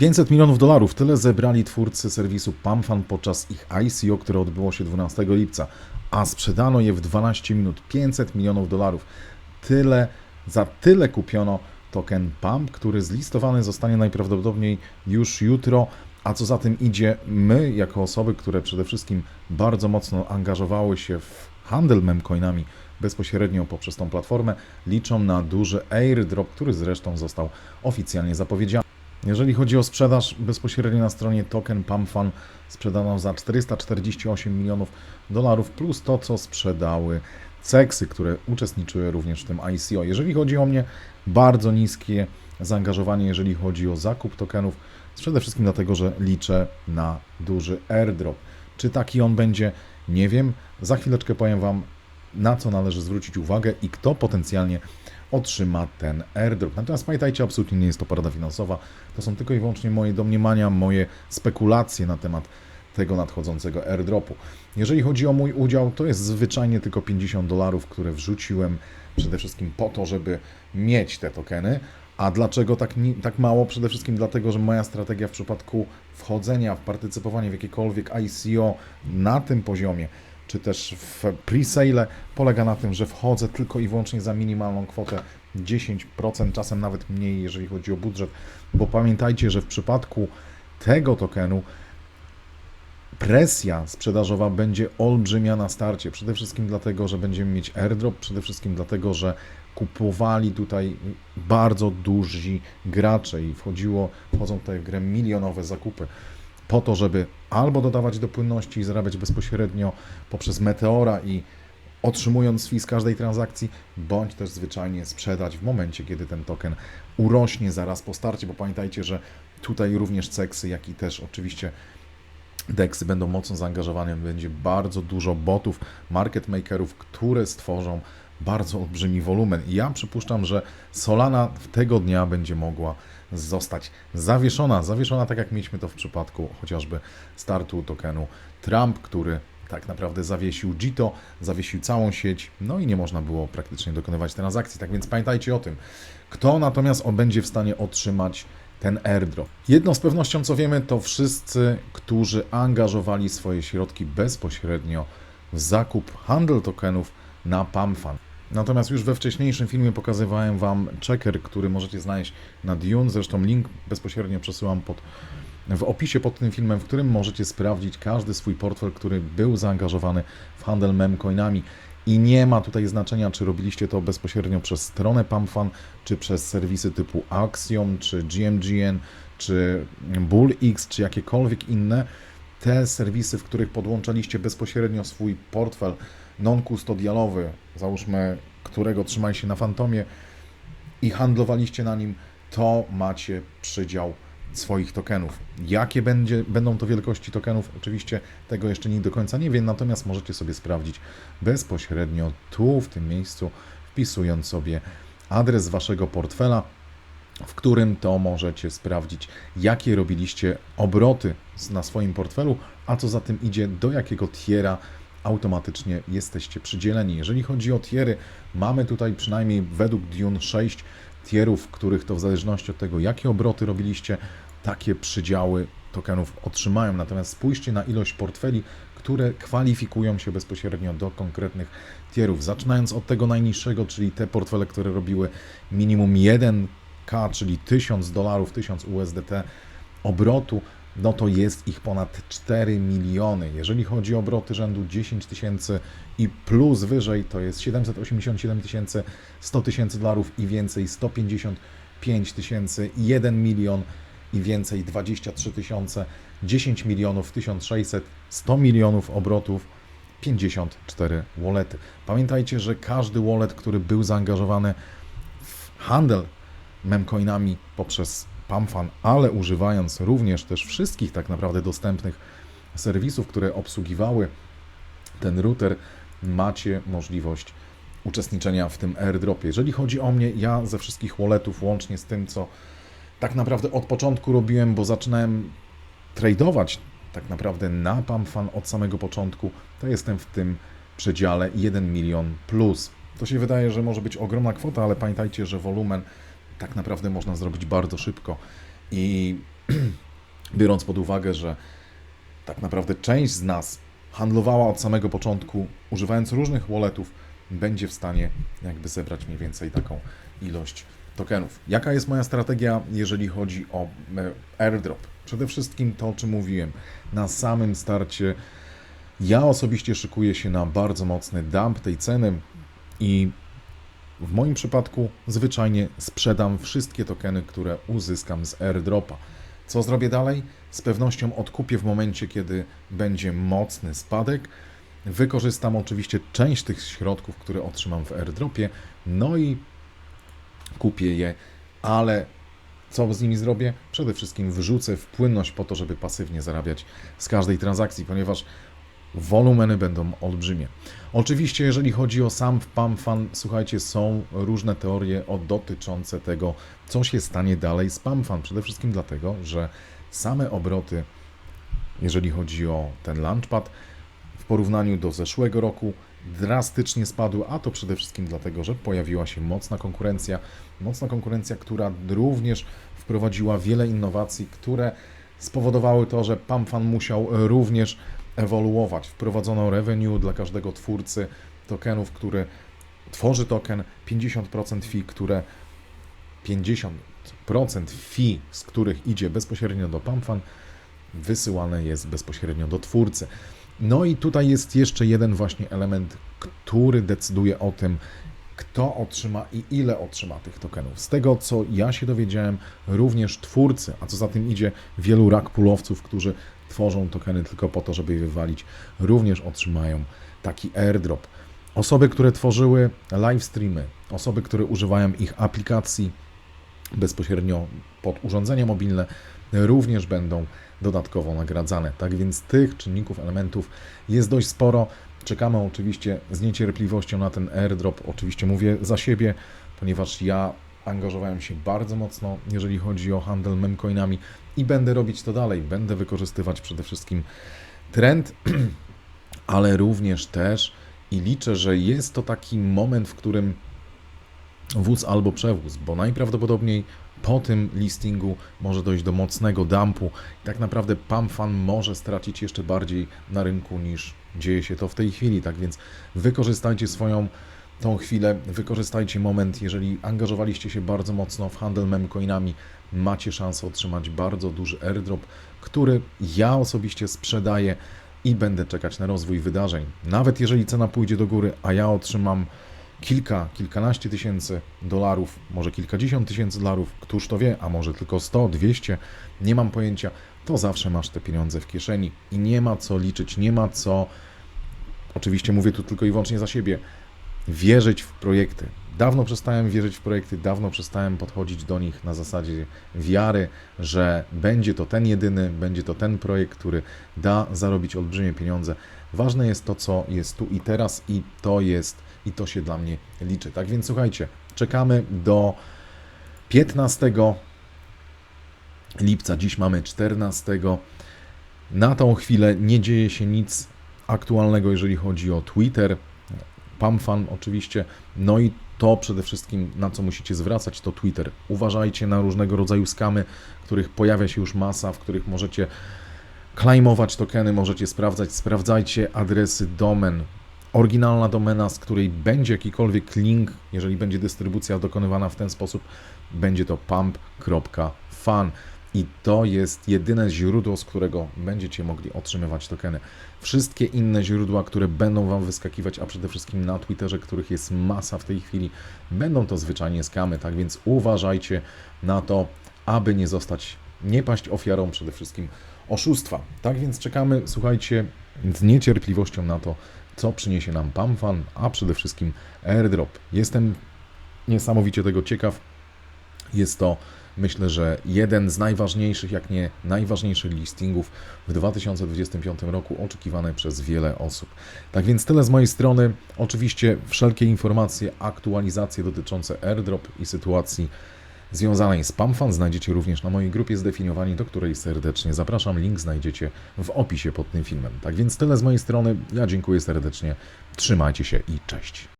500 milionów dolarów, tyle zebrali twórcy serwisu PAMFAN podczas ich ICO, które odbyło się 12 lipca, a sprzedano je w 12 minut. 500 milionów dolarów. Tyle, za tyle kupiono token PAMP, który zlistowany zostanie najprawdopodobniej już jutro. A co za tym idzie, my, jako osoby, które przede wszystkim bardzo mocno angażowały się w handel memcoinami bezpośrednio poprzez tą platformę, liczą na duży airdrop, który zresztą został oficjalnie zapowiedziany. Jeżeli chodzi o sprzedaż bezpośrednio na stronie token PAMFAN, sprzedano za 448 milionów dolarów, plus to, co sprzedały CEXy, które uczestniczyły również w tym ICO. Jeżeli chodzi o mnie, bardzo niskie zaangażowanie, jeżeli chodzi o zakup tokenów, przede wszystkim dlatego, że liczę na duży airdrop. Czy taki on będzie? Nie wiem. Za chwileczkę powiem Wam, na co należy zwrócić uwagę i kto potencjalnie otrzyma ten airdrop. Natomiast pamiętajcie, absolutnie nie jest to porada finansowa. To są tylko i wyłącznie moje domniemania, moje spekulacje na temat tego nadchodzącego airdropu. Jeżeli chodzi o mój udział, to jest zwyczajnie tylko 50 dolarów, które wrzuciłem przede wszystkim po to, żeby mieć te tokeny. A dlaczego tak, tak mało? Przede wszystkim dlatego, że moja strategia w przypadku wchodzenia w partycypowanie w jakiekolwiek ICO na tym poziomie, czy też w pre-sale polega na tym, że wchodzę tylko i wyłącznie za minimalną kwotę 10%, czasem nawet mniej, jeżeli chodzi o budżet, bo pamiętajcie, że w przypadku tego tokenu presja sprzedażowa będzie olbrzymia na starcie. Przede wszystkim dlatego, że będziemy mieć airdrop, przede wszystkim dlatego, że kupowali tutaj bardzo duzi gracze i wchodziło, wchodzą tutaj w grę milionowe zakupy po to, żeby albo dodawać do płynności i zarabiać bezpośrednio poprzez Meteora i otrzymując fee z każdej transakcji, bądź też zwyczajnie sprzedać w momencie, kiedy ten token urośnie zaraz po starcie, bo pamiętajcie, że tutaj również ceksy, jak i też oczywiście Dexy będą mocno zaangażowane, będzie bardzo dużo botów, market makerów, które stworzą bardzo olbrzymi wolumen. I ja przypuszczam, że Solana w tego dnia będzie mogła zostać zawieszona. Zawieszona tak jak mieliśmy to w przypadku chociażby startu tokenu Trump, który tak naprawdę zawiesił Jito, zawiesił całą sieć, no i nie można było praktycznie dokonywać transakcji. Tak więc pamiętajcie o tym. Kto natomiast będzie w stanie otrzymać ten airdrop. Jedną z pewnością, co wiemy, to wszyscy, którzy angażowali swoje środki bezpośrednio w zakup, handel tokenów na PAMFAN. Natomiast już we wcześniejszym filmie pokazywałem Wam checker, który możecie znaleźć na Dune. Zresztą link bezpośrednio przesyłam pod, w opisie pod tym filmem, w którym możecie sprawdzić każdy swój portfel, który był zaangażowany w handel memcoinami. I nie ma tutaj znaczenia, czy robiliście to bezpośrednio przez stronę PAMFAN, czy przez serwisy typu Axiom, czy GMGN, czy BullX, czy jakiekolwiek inne. Te serwisy, w których podłączaliście bezpośrednio swój portfel non-custodialowy, załóżmy, którego trzymaliście na Fantomie i handlowaliście na nim, to macie przydział swoich tokenów. Jakie będzie, będą to wielkości tokenów? Oczywiście tego jeszcze nikt do końca nie wie, natomiast możecie sobie sprawdzić bezpośrednio tu, w tym miejscu, wpisując sobie adres waszego portfela, w którym to możecie sprawdzić, jakie robiliście obroty na swoim portfelu, a co za tym idzie, do jakiego tiera automatycznie jesteście przydzieleni. Jeżeli chodzi o tiery, mamy tutaj przynajmniej według Dune 6 tierów, których to w zależności od tego, jakie obroty robiliście, takie przydziały tokenów otrzymają. Natomiast spójrzcie na ilość portfeli, które kwalifikują się bezpośrednio do konkretnych tierów. Zaczynając od tego najniższego, czyli te portfele, które robiły minimum 1K, czyli 1000 dolarów, 1000 USDT obrotu, no to jest ich ponad 4 miliony. Jeżeli chodzi o obroty rzędu 10 tysięcy i plus wyżej, to jest 787 tysięcy, 100 tysięcy dolarów i więcej, 155 tysięcy, 1 milion i więcej, 23 tysiące, 10 milionów, 1600, 100 milionów obrotów, 54 wallety. Pamiętajcie, że każdy wallet, który był zaangażowany w handel memcoinami poprzez PAMFAN, ale używając również też wszystkich tak naprawdę dostępnych serwisów, które obsługiwały ten router, macie możliwość uczestniczenia w tym airdropie. Jeżeli chodzi o mnie, ja ze wszystkich walletów, łącznie z tym, co tak naprawdę od początku robiłem, bo zaczynałem tradować tak naprawdę na PAMFAN od samego początku, to jestem w tym przedziale 1 milion plus. To się wydaje, że może być ogromna kwota, ale pamiętajcie, że wolumen tak naprawdę można zrobić bardzo szybko. I biorąc pod uwagę, że tak naprawdę część z nas handlowała od samego początku, używając różnych walletów, będzie w stanie jakby zebrać mniej więcej taką ilość tokenów. Jaka jest moja strategia, jeżeli chodzi o e, airdrop? Przede wszystkim to, o czym mówiłem na samym starcie. Ja osobiście szykuję się na bardzo mocny dump tej ceny i w moim przypadku zwyczajnie sprzedam wszystkie tokeny, które uzyskam z airdropa. Co zrobię dalej? Z pewnością odkupię w momencie, kiedy będzie mocny spadek. Wykorzystam oczywiście część tych środków, które otrzymam w airdropie, no i kupię je, ale co z nimi zrobię? Przede wszystkim wrzucę w płynność po to, żeby pasywnie zarabiać z każdej transakcji, ponieważ wolumeny będą olbrzymie. Oczywiście, jeżeli chodzi o sam PAMFAN, słuchajcie, są różne teorie o dotyczące tego, co się stanie dalej z PAMFAN. Przede wszystkim dlatego, że same obroty, jeżeli chodzi o ten launchpad, w porównaniu do zeszłego roku drastycznie spadły, a to przede wszystkim dlatego, że pojawiła się mocna konkurencja, mocna konkurencja, która również wprowadziła wiele innowacji, które spowodowały to, że PAMFAN musiał również ewoluować. Wprowadzono revenue dla każdego twórcy tokenów, który tworzy token, 50% fee, które 50% fee, z których idzie bezpośrednio do PAMFAN, wysyłane jest bezpośrednio do twórcy. No i tutaj jest jeszcze jeden właśnie element, który decyduje o tym, kto otrzyma i ile otrzyma tych tokenów. Z tego, co ja się dowiedziałem, również twórcy, a co za tym idzie, wielu rakpulowców, którzy tworzą tokeny tylko po to, żeby je wywalić, również otrzymają taki airdrop. Osoby, które tworzyły live streamy, osoby, które używają ich aplikacji bezpośrednio pod urządzenia mobilne, również będą dodatkowo nagradzane. Tak więc tych czynników, elementów jest dość sporo. Czekamy oczywiście z niecierpliwością na ten airdrop. Oczywiście mówię za siebie, ponieważ ja angażowałem się bardzo mocno, jeżeli chodzi o handel memcoinami i będę robić to dalej. Będę wykorzystywać przede wszystkim trend, ale również też i liczę, że jest to taki moment, w którym wóz albo przewóz, bo najprawdopodobniej po tym listingu może dojść do mocnego dumpu. Tak naprawdę PAMFAN może stracić jeszcze bardziej na rynku niż dzieje się to w tej chwili. Tak więc wykorzystajcie swoją tą chwilę, wykorzystajcie moment, jeżeli angażowaliście się bardzo mocno w handel memcoinami, macie szansę otrzymać bardzo duży airdrop, który ja osobiście sprzedaję i będę czekać na rozwój wydarzeń. Nawet jeżeli cena pójdzie do góry, a ja otrzymam kilka, kilkanaście tysięcy dolarów, może kilkadziesiąt tysięcy dolarów, któż to wie, a może tylko 100, 200, nie mam pojęcia, to zawsze masz te pieniądze w kieszeni i nie ma co liczyć, nie ma co, oczywiście mówię tu tylko i wyłącznie za siebie, wierzyć w projekty. Dawno przestałem wierzyć w projekty, dawno przestałem podchodzić do nich na zasadzie wiary, że będzie to ten jedyny, będzie to ten projekt, który da zarobić olbrzymie pieniądze. Ważne jest to, co jest tu i teraz, i to jest, i to się dla mnie liczy. Tak więc słuchajcie, czekamy do 15 lipca. Dziś mamy 14. Na tą chwilę nie dzieje się nic aktualnego, jeżeli chodzi o Twitter. PAMFAN oczywiście, no i to przede wszystkim na co musicie zwracać to Twitter. Uważajcie na różnego rodzaju skamy, których pojawia się już masa, w których możecie claimować tokeny, możecie sprawdzać, sprawdzajcie adresy domen. Oryginalna domena, z której będzie jakikolwiek link, jeżeli będzie dystrybucja dokonywana w ten sposób, będzie to pump.fan i to jest jedyne źródło, z którego będziecie mogli otrzymywać tokeny. Wszystkie inne źródła, które będą Wam wyskakiwać, a przede wszystkim na Twitterze, których jest masa w tej chwili, będą to zwyczajnie skamy, tak więc uważajcie na to, aby nie zostać, nie paść ofiarą przede wszystkim oszustwa. Tak więc czekamy, słuchajcie, z niecierpliwością na to, co przyniesie nam PAMFAN, a przede wszystkim airdrop. Jestem niesamowicie tego ciekaw. Jest to myślę, że jeden z najważniejszych, jak nie najważniejszych listingów w 2025 roku, oczekiwany przez wiele osób. Tak więc tyle z mojej strony. Oczywiście wszelkie informacje, aktualizacje dotyczące airdrop i sytuacji związanej z PAMFAN znajdziecie również na mojej grupie zdefiniowani, do której serdecznie zapraszam. Link znajdziecie w opisie pod tym filmem. Tak więc tyle z mojej strony. Ja dziękuję serdecznie. Trzymajcie się i cześć.